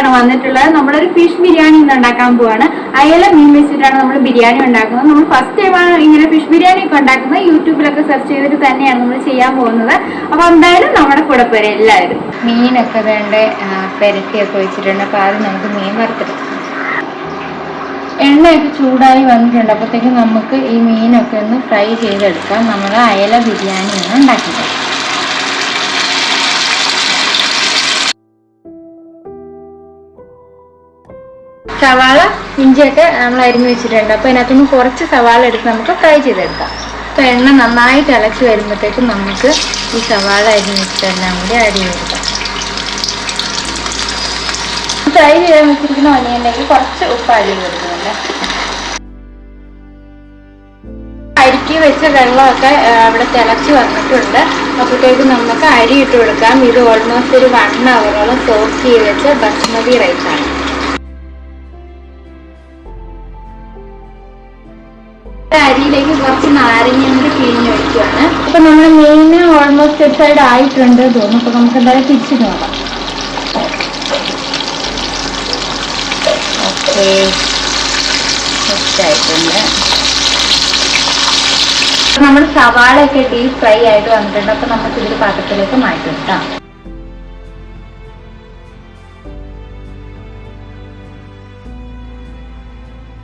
ആയിട്ടാണ് വന്നിട്ടുള്ളത്. നമ്മളൊരു ഫിഷ് ബിരിയാണി ഇന്ന് ഉണ്ടാക്കാൻ പോവാണ്. അയല മീൻ വെച്ചിട്ടാണ് നമ്മൾ ബിരിയാണി ഉണ്ടാക്കുന്നത്. നമ്മൾ ഫസ്റ്റ് ടൈമാണ് ഇങ്ങനെ ഫിഷ് ബിരിയാണി ഒക്കെ ഉണ്ടാക്കുന്നത്. യൂട്യൂബിലൊക്കെ സെർച്ച് ചെയ്തിട്ട് തന്നെയാണ് നമ്മൾ ചെയ്യാൻ പോകുന്നത്. അപ്പൊ എന്തായാലും നമ്മുടെ കൂടെ പോരെ എല്ലാവരും. മീനൊക്കെ വേണ്ട? പെരട്ടിയൊക്കെ വെച്ചിട്ടുണ്ട്. അപ്പൊ ആദ്യം നമുക്ക് മീൻ വറുത്തെടുക്കാം എണ്ണയൊക്കെ ചൂടായി വന്നിട്ടുണ്ട്. അപ്പോഴത്തേക്കും നമുക്ക് ഈ മീനൊക്കെ ഒന്ന് ഫ്രൈ ചെയ്തെടുക്കാം. നമ്മൾ അയല ബിരിയാണിയാണ് ഉണ്ടാക്കുന്നത്. സവാള ഇഞ്ചിയൊക്കെ നമ്മൾ അരിഞ്ഞ് വെച്ചിട്ടുണ്ട്. അപ്പോൾ അതിനകത്തുനിന്ന് കുറച്ച് സവാള എടുത്ത് നമുക്ക് ഫ്രൈ ചെയ്തെടുക്കാം. അപ്പോൾ എണ്ണ നന്നായി തിളച്ച് വരുമ്പോഴത്തേക്കും നമുക്ക് ഈ സവാള അരിഞ്ഞ് വെച്ചിട്ടെല്ലാം കൂടി ആഡ് ചെയ്തെടുക്കാം. ഫ്രൈ ചെയ്യാൻ വെച്ചിരിക്കുന്ന ഒനിയനിലേക്ക് കുറച്ച് ഉപ്പ് ആഡ് ചെയ്ത് കൊടുക്കുന്നുണ്ട്. അരിക്ക് വെച്ച വെള്ളമൊക്കെ അവിടെ തിളച്ച് വന്നിട്ടുണ്ട്. അപ്പോഴത്തേക്ക് നമുക്ക് അരി ഇട്ട് കൊടുക്കാം. ഇത് ഓൾമോസ്റ്റ് ഒരു വൺ അവറോളം സോക്ക് ചെയ്ത് വെച്ച ബസ്മതി റൈസാണ് അരിയിലേക്ക് കുറച്ച് നാരങ്ങ കൂടി പിഴിഞ്ഞ് വെക്കുകയാണ് അപ്പൊ നമ്മൾ മെയിൻ ഓൾമോസ്റ്റ് ഒരു സൈഡ് ആയിട്ടുണ്ട് തോന്നുന്നു. അപ്പൊ നമുക്ക് എന്തായാലും തിരിച്ചു നോക്കാം. ഓക്കെ. ആയിട്ടുണ്ട്. നമ്മൾ നമ്മുടെ സവാളയൊക്കെ ഡീപ് ഫ്രൈ ആയിട്ട് വന്നിട്ടുണ്ട്. അപ്പൊ നമുക്ക് ഇതൊരു പാത്രത്തിലേക്ക് മാറ്റി വെക്കാം.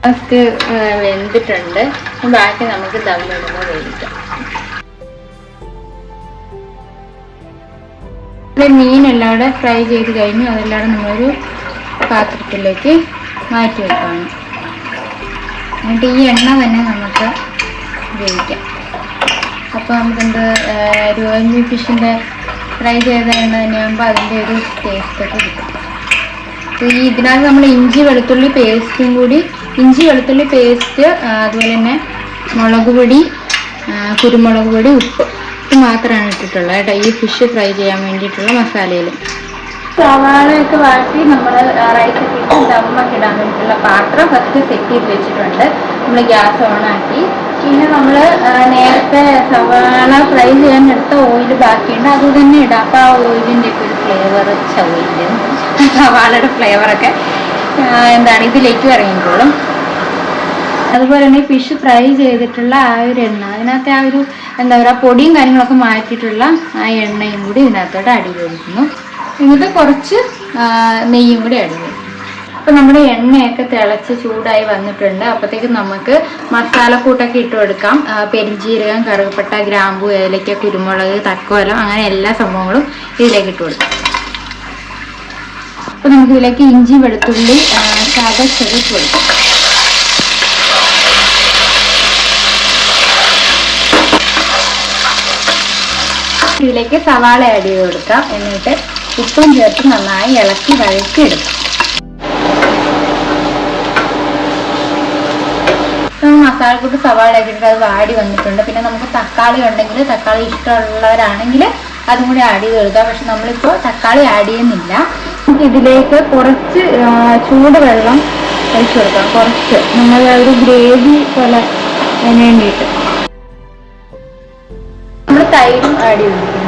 ഫസ്റ്റ് വെന്തിട്ടുണ്ട്. ബാക്കി നമുക്ക് ദമ്മിടുമ്പോൾ വേവിക്കാം ഇവിടെ മീനെല്ലാം കൂടെ ഫ്രൈ ചെയ്ത് കഴിഞ്ഞു അതെല്ലാം നമ്മളൊരു പാത്രത്തിലേക്ക് മാറ്റി വെക്കുകയാണ് എന്നിട്ട് ഈ എണ്ണ തന്നെ നമുക്ക് ഉപയോഗിക്കാം. അപ്പോൾ നമുക്കെന്ത് രുവഞ്ചി ഫിഷിന്റെ ഫ്രൈ ചെയ്ത എണ്ണ തന്നെയാകുമ്പോൾ അതിന്റെ ഒരു ടേസ്റ്റൊക്കെ കിട്ടും. ഈ ഇതിനകത്ത് നമ്മൾ ഇഞ്ചി വെളുത്തുള്ളി പേസ്റ്റും കൂടി ഇഞ്ചി വെളുത്തുള്ളി പേസ്റ്റ് അതുപോലെ തന്നെ മുളക് പൊടി കുരുമുളക് പൊടി ഉപ്പ്. ഇത് മാത്രമാണ് ഇട്ടിട്ടുള്ളത് കേട്ടോ. ഈ ഫിഷ് ഫ്രൈ ചെയ്യാൻ വേണ്ടിയിട്ടുള്ള മസാലയിൽ സവാളയൊക്കെ വാട്ടി നമ്മൾ റൈസ് ഇട്ട് ദമ്മൊക്കെ ഇടാൻ വേണ്ടിയിട്ടുള്ള പാത്രം ഫസ്റ്റ് സെറ്റ് ചെയ്ത് വെച്ചിട്ടുണ്ട്. നമ്മൾ ഗ്യാസ് ഓൺ ആക്കി. പിന്നെ നമ്മൾ നേരത്തെ സവാള ഫ്രൈ ചെയ്യാൻ എടുത്ത ഓയിൽ ബാക്കിയുണ്ട്. അത് തന്നെ ഇടാം. അപ്പോൾ ആ ഓയിലിന്റെ ഒക്കെ ഒരു ഫ്ലേവർ ചവയിലും സവാളയുടെ ഫ്ലേവറൊക്കെ എന്താണ് ഇതിലേക്ക് ഇറങ്ങിക്കോളും. അതുപോലെ തന്നെ ഫിഷ് ഫ്രൈ ചെയ്തിട്ടുള്ള ആ ഒരു എണ്ണ അതിനകത്തെ ആ ഒരു എന്താ പറയുക പൊടിയും കാര്യങ്ങളൊക്കെ മാറ്റിയിട്ടുള്ള ആ എണ്ണയും കൂടി ഇതിനകത്തോട്ട് അടി കൊടുക്കുന്നു എന്നിട്ട് കുറച്ച് നെയ്യും കൂടി അടി കൊടുക്കും അപ്പോൾ നമ്മുടെ എണ്ണയൊക്കെ തിളച്ച് ചൂടായി വന്നിട്ടുണ്ട്. അപ്പോഴത്തേക്കും നമുക്ക് മസാലക്കൂട്ടൊക്കെ ഇട്ട് കൊടുക്കാം. പെരിഞ്ജീരകം കറുകപ്പട്ട ഗ്രാമ്പു ഏലക്ക കുരുമുളക് തക്കോലം അങ്ങനെ എല്ലാ സംഭവങ്ങളും ഇതിലേക്ക് ഇട്ട് കൊടുക്കാം. അപ്പോൾ നമുക്ക് ഇതിലേക്ക് ഇഞ്ചി വെളുത്തുള്ളി സാധ ഇട്ട് കൊടുക്കാം ഇതിലേക്ക് സവാള ആഡ് ചെയ്ത് കൊടുക്കാം. എന്നിട്ട് ഉപ്പും ചേർത്ത് നന്നായി ഇളക്കി വഴക്കി എടുക്കാം. മസാലക്കൂട്ട് സവാള ആക്കിയിട്ട് അത് വാടി വന്നിട്ടുണ്ട്. പിന്നെ നമുക്ക് തക്കാളി ഉണ്ടെങ്കിൽ തക്കാളി ഇഷ്ടമുള്ളവരാണെങ്കിൽ അതും കൂടി ആഡ് ചെയ്ത് കൊടുക്കാം. പക്ഷെ നമ്മളിപ്പോൾ തക്കാളി ആഡ് ചെയ്യുന്നില്ല. ഇതിലേക്ക് കുറച്ച് ചൂട് ചൂടുവെള്ളം ഒഴിച്ചു കൊടുക്കാം കുറച്ച്. നമ്മൾ ഒരു ഗ്രേവി പോലെ വേണ്ടിയിട്ട്. നമ്മൾ തൈരും ആഡ് ചെയ്തിരിക്കുന്നു.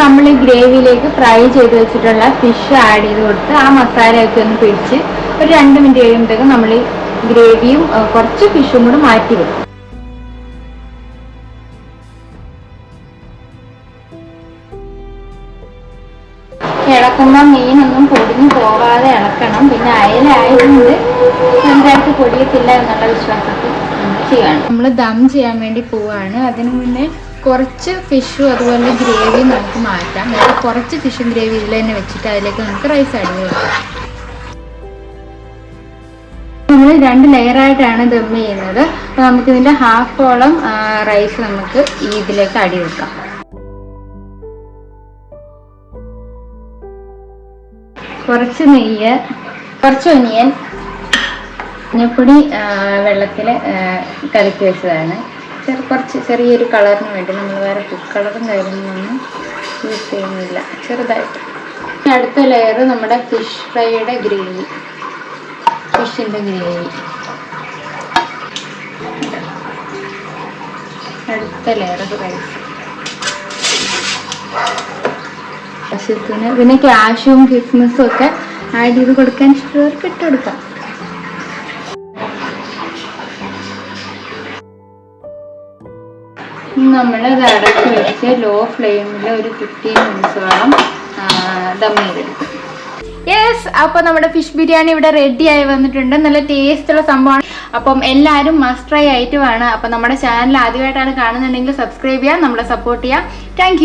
നമ്മൾ ഈ ഗ്രേവിയിലേക്ക് ഫ്രൈ ചെയ്ത് വെച്ചിട്ടുള്ള ഫിഷ് ആഡ് ചെയ്ത് കൊടുത്ത് ആ മസാലയൊക്കെ ഒന്ന് പിടിച്ച് ഒരു രണ്ട് മിനിറ്റ് കഴിയുമ്പോഴത്തേക്കും നമ്മൾ ഈ ഗ്രേവിയും കുറച്ച് ഫിഷും കൂടെ മാറ്റി വെക്കും ഇളക്കുമ്പോൾ മീനൊന്നും പൊടിഞ്ഞു പോവാതെ ഇളക്കണം. പിന്നെ അയലായതുകൊണ്ട് നന്നായിട്ട് പൊടിയത്തില്ല എന്നുള്ള വിശ്വാസത്തിൽ ചെയ്യണം. നമ്മൾ ദം ചെയ്യാൻ വേണ്ടി പോവാണ്. അതിന് മുന്നേ കുറച്ച് ഫിഷും അതുപോലെ ഗ്രേവി നമുക്ക് മാറ്റാം. കുറച്ച് ഫിഷും ഗ്രേവി ഇതിൽ തന്നെ വെച്ചിട്ട് അതിലേക്ക് നമുക്ക് റൈസ് ആഡ് ചെയ്യാം. നമ്മൾ രണ്ട് ലെയറായിട്ടാണ് ദം ചെയ്യുന്നത്. അപ്പോൾ നമുക്ക് ഇതിന്റെ ഹാഫോളം റൈസ് നമുക്ക് ഇതിലേക്ക് അടി വെക്കാം. കുറച്ച് നെയ്യ് കുറച്ച് ഒനിയൻ മഞ്ഞപ്പൊടി വെള്ളത്തിൽ കലക്കി വെച്ചതാണ്. ചെറു കുറച്ച് ചെറിയൊരു കളറിന് വേണ്ടി നമ്മൾ വേറെ ഫുഡ് കളറും കാര്യങ്ങളൊന്നും യൂസ് ചെയ്യുന്നില്ല. ചെറുതായിട്ട്. അടുത്ത ലെയർ നമ്മുടെ ഫിഷ് ഫ്രൈയുടെ ഗ്രേവി ഫിഷിന്റെ ഗ്രേവി അടുത്ത ലെയർ റൈസ് ആവശ്യത്തിന് പിന്നെ ക്യാഷും കിസ്മസും ഒക്കെ ആഡ് ചെയ്ത് കൊടുക്കാൻ ഇഷ്ടമുള്ളവർക്ക് ഇട്ട് നമ്മൾ ഇത് അടച്ച് വെച്ച് ലോ ഫ്ലെയിമിൽ ഒരു ഫിഫ്റ്റീൻ മിനിറ്റ്സോളം ദം യെസ് അപ്പോൾ നമ്മുടെ ഫിഷ് ബിരിയാണി ഇവിടെ റെഡി ആയി വന്നിട്ടുണ്ട്. നല്ല ടേസ്റ്റുള്ള സംഭവമാണ്. അപ്പം എല്ലാവരും മസ്റ്റ് ട്രൈ ആയിട്ട് വേണം. അപ്പം നമ്മുടെ ചാനൽ ആദ്യമായിട്ടാണ് കാണുന്നുണ്ടെങ്കിൽ സബ്സ്ക്രൈബ് ചെയ്യാം നമ്മളെ സപ്പോർട്ട് ചെയ്യാം താങ്ക്